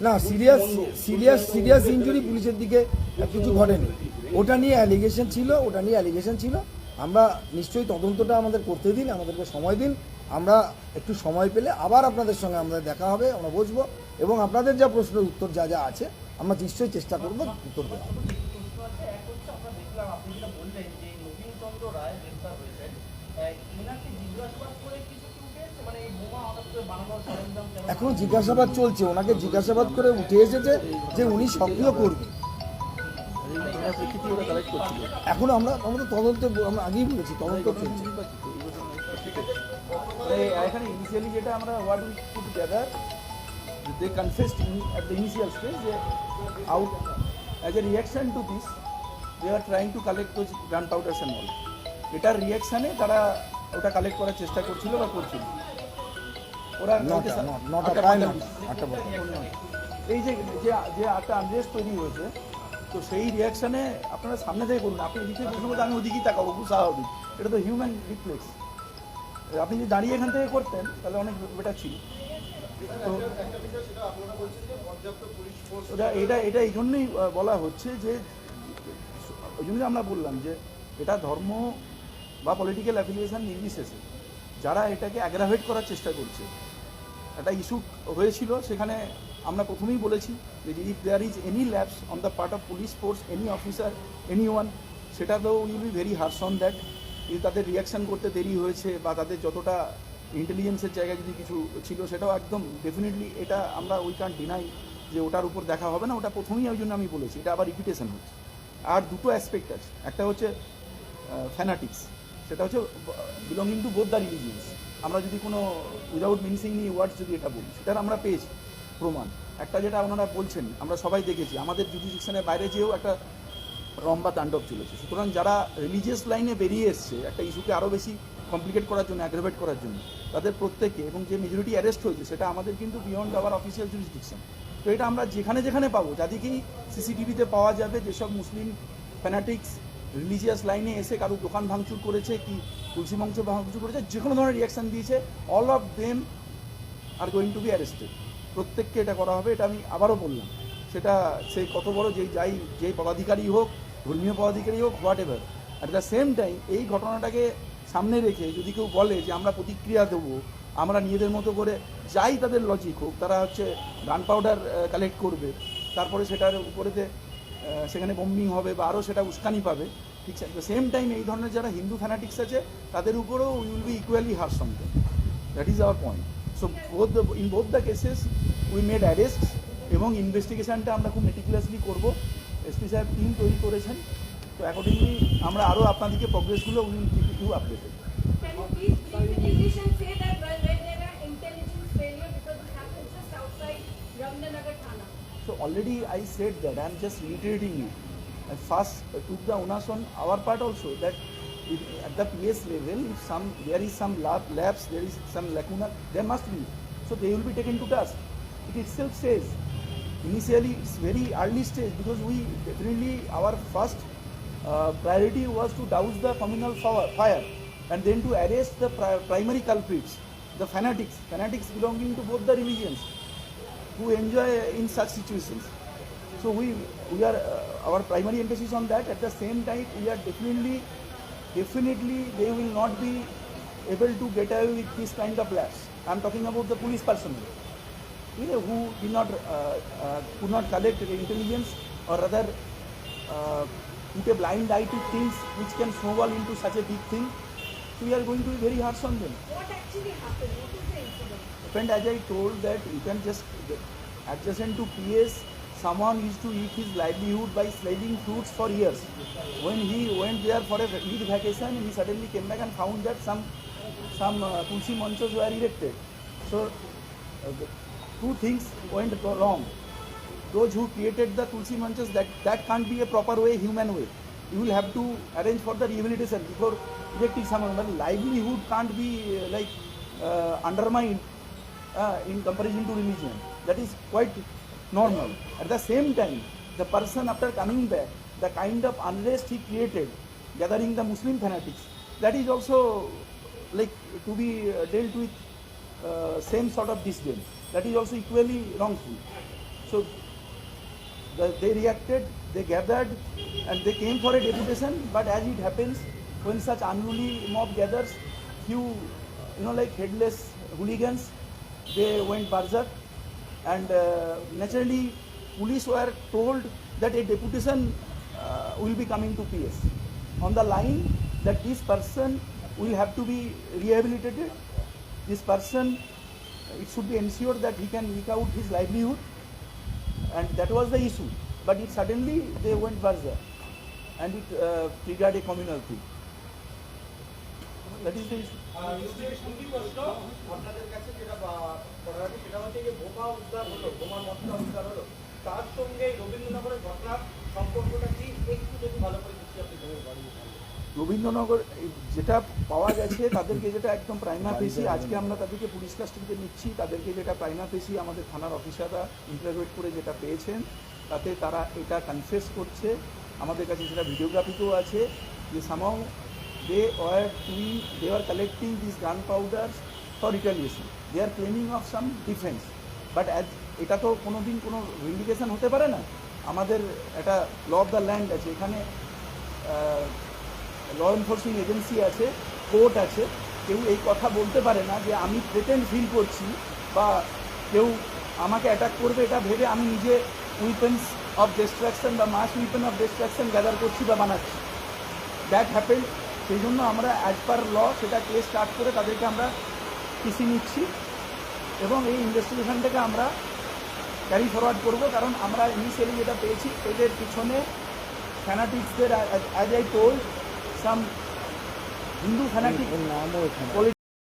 না serious serious serious injury পুলিশের দিকে কিছু ঘটেনি। ওটা নিয়ে অ্যালিগেশন ছিল ওটা নিয়ে অ্যালিগেশন ছিল। আমরা নিশ্চয়ই তদন্তটা আমাদের করতে দিন আমাদেরকে সময় দিন। আমরা একটু সময় পেলে আবার আপনাদের সঙ্গে আমাদের দেখা হবে আমরা বসবো। এবং আপনাদের যা প্রশ্নের উত্তর যা যা আছে আমরা নিশ্চয়ই চেষ্টা করব উত্তর দেওয়া প্রশ্ন আছে এক হচ্ছে আমরা দেখলাম আপনি যেটা বললেন যে নবীন চন্দ্র রায় গ্রেফতার হয়েছেন আহ, এনাকে জিজ্ঞাসাবাদ করে কিছু কি উঠে এসেছে মানে এই বোমা হঠাৎ করে বানানোর এখনও জিজ্ঞাসাবাদ চলছে, ওনাকে জিজ্ঞাসাবাদ করে উঠে এসেছে যে উনি সক্রিয় করছিল এখনও আমরা আমাদের তদন্তে, আমরা আগেই বলেছি, তদন্ত চলছে। মানে যেটা আমরা এটার রিয়াকশানে তারা ওটা কালেক্ট করার চেষ্টা করছিল বা করছিল। ওরা নটা প্রায় এই যে যে একটা আনরেস্ট তৈরি হয়েছে তো সেই রিয়াকশানে আপনারা সামনে থেকে করুন। আপনি এদিকে প্রশ্ন করতে আমি ওদিকেই তাকাবো খুব স্বাভাবিক এটা তো হিউম্যান রিফ্লেক্স আপনি যদি দাঁড়িয়ে এখান থেকে করতেন তাহলে অনেক বেটার ছিল। তো ওটা এটা এটা এই জন্যই বলা হচ্ছে যে ওই জন্যই আমরা বললাম যে এটা ধর্ম বা পলিটিক্যাল অ্যাফিলিয়েশন নির্বিশেষে। যারা এটাকে অ্যাগ্রাভেট করার চেষ্টা করছে একটা ইস্যু হয়েছিল, সেখানে আমরা প্রথমেই বলেছি যে if there is any lapse on the part of police force any officer any one সেটা তো will be very harsh on that যদি তাদের রিয়াকশন করতে দেরি হয়েছে বা তাদের যতটা ইন্টেলিজেন্সের জায়গায় যদি কিছু ছিল, সেটাও একদম ডেফিনেটলি এটা আমরা উই ক্যান ডিনাই যে ওটার উপর দেখা হবে না, ওটা প্রথমেই ওই জন্য আমি বলেছি, এটা আবার রিপিটেশন হচ্ছে। আর দুটো অ্যাসপেক্ট আছে, একটা হচ্ছে ফ্যানাটিক্স সেটা হচ্ছে belonging to both the religions আমরা যদি কোনো উইদাউট মিনসিং নি ওয়ার্ডস যদি এটা বলি, সেটার আমরা পেয়েছি প্রমাণ। একটা যেটা ওনারা বলছেন, আমরা সবাই দেখেছি, আমাদের জুডিশনের বাইরে যেও একটা রম্বা তাণ্ডব চলেছে। সুতরাং যারা রিলিজিয়াস লাইনে বেরিয়ে এসছে, একটা ইস্যুকে আরও বেশি কমপ্লিকেট করার জন্য অ্যাগ্রেভেট করার জন্য, তাদের প্রত্যেকে এবং যে মেজরিটি অ্যারেস্ট হয়েছে, সেটা আমাদের কিন্তু বিয়ন্ড আওয়ার অফিসিয়াল জুরিসডিকশন তো এটা আমরা যেখানে যেখানে পাবো যাদেরকেই সিসিটিভিতে পাওয়া যাবে, যেসব মুসলিম ফ্যানাটিক্স রিলিজিয়াস লাইনে এসে কারও দোকান ভাঙচুর করেছে কি তুলসী মঞ্চ ভাঙচুর করেছে, যে কোনো ধরনের রিয়াকশন দিয়েছে all of them are going to be arrested প্রত্যেককে এটা করা হবে, এটা আমি আবারও বললাম। সেটা সে কত বড়, যেই যাই, যেই পদাধিকারী হোক, ধর্মীয় পদাধিকারী হোক whatever at the same time এই ঘটনাটাকে সামনে রেখে যদি কেউ বলে যে আমরা প্রতিক্রিয়া দেবো, আমরা নিজেদের মতো করে যাই তাদের লজিক হোক, তারা হচ্ছে গান পাউডার কালেক্ট করবে, তারপরে সেটার উপরেতে সেখানে বম্বিং হবে বা আরও সেটা উস্কানি পাবে, ঠিক আছে? সেম টাইম এই ধরনের যারা হিন্দু ফ্যানাটিক্স আছে, তাদের উপরেও we will be equally harsh on that is our point so the in both the cases we made arrest এবং ইনভেস্টিগেশনটা আমরা খুব মেটিকুলাসলি করব। এসপি সাহেব টিম তৈরি করেছেন। তো অ্যাকর্ডিংলি আমরা আরও আপনাদেরকে প্রগ্রেসগুলো will keep you updated Ramnanagar Thana? So already I said that, I am just reiterating you. I first uh, took the onus on our part also that if at the PS level, if some there is some lab, there is some lacuna, there must be. So they will be taken to task. It itself says initially it's very early stage because we definitely our first uh, priority was to douse the communal fire and then to arrest the pri- primary culprits, the fanatics, fanatics belonging to both the religions who enjoy in such situations. So we we are uh, our primary emphasis on that. At the same time, we are definitely definitely they will not be able to get away with this kind of lapse. I am talking about the police personnel, you know, who did not uh, uh, could not collect intelligence or rather uh, put a blind eye to things which can snowball into such a big thing. So we are going to be very harsh on them. What actually happened? What is the incident? Friend, as I told that you can just adjacent to PS, someone used to eat his livelihood by selling fruits for years. When he went there for a Eid vacation, he suddenly came back and found that some some uh, tulsi manchos were erected. So uh, two things went wrong. Those who created the tulsi manchos, that that can't be a proper way, human way. You will have to arrange for the rehabilitation before erecting someone. But livelihood can't be uh, like uh, undermined uh, in comparison to religion. That is quite normal. At the same time, the person after coming back, the kind of unrest he created, gathering the Muslim fanatics, that is also like to be uh, dealt with uh, same sort of disdain. That is also equally wrongful. So the, they reacted, they gathered, and they came for a deputation. But as it happens, when such unruly mob gathers, few, you know, like headless hooligans, they went berserk, and uh, naturally, police were told that a deputation uh, will be coming to PS on the line that this person will have to be rehabilitated. This person, it should be ensured that he can eke out his livelihood and that was the issue. But it suddenly they went berserk and it uh, triggered a communal thing. That is the issue. তার সঙ্গে রবীন্দ্রনগরের সম্পর্কটা কি? একটু যদি ভালো করে আপনি রবীন্দ্রনগর যেটা পাওয়া গেছে তাদেরকে যেটা একদম প্রাইমা ফেসি আজকে আমরা তাদেরকে পুলিশ কাস্টডিতে নিচ্ছি তাদেরকে যেটা প্রাইমা ফেসি আমাদের থানার অফিসাররা ইন্টারভিউ করে যেটা পেয়েছেন তাতে তারা এটা কনফেস করছে। আমাদের কাছে সেটা ভিডিওগ্রাফিতেও আছে যে somehow they were doing they are collecting this gun powders for retaliation they are claiming of some defence but as এটা তো কোনো দিন কোনো ইন্ডিকেশন হতে পারে না। আমাদের একটা ল অফ দ্য ল্যান্ড আছে, এখানে ল এনফোর্সিং এজেন্সি আছে কোর্ট আছে। কেউ এই কথা বলতে পারে না যে আমি থ্রেটেন ফিল করছি বা কেউ আমাকে অ্যাটাক করবে এটা ভেবে আমি নিজে উইপেন্স অফ ডিস্ট্রাকশন বা mass weapon of destruction gather করছি বা বানাচ্ছি। দ্যাট হ্যাপেন সেই জন্য আমরা অ্যাজ পার ল সেটা কেস স্টার্ট করে তাদেরকে আমরা পিসি নিচ্ছি এবং এই ইনভেস্টিগেশনটাকে আমরা ক্যারি ফরওয়ার্ড করব কারণ আমরা ইনিশিয়ালি যেটা পেয়েছি এদের পিছনে ফ্যানাটিক্সদের as I told some Hindu fanatic politics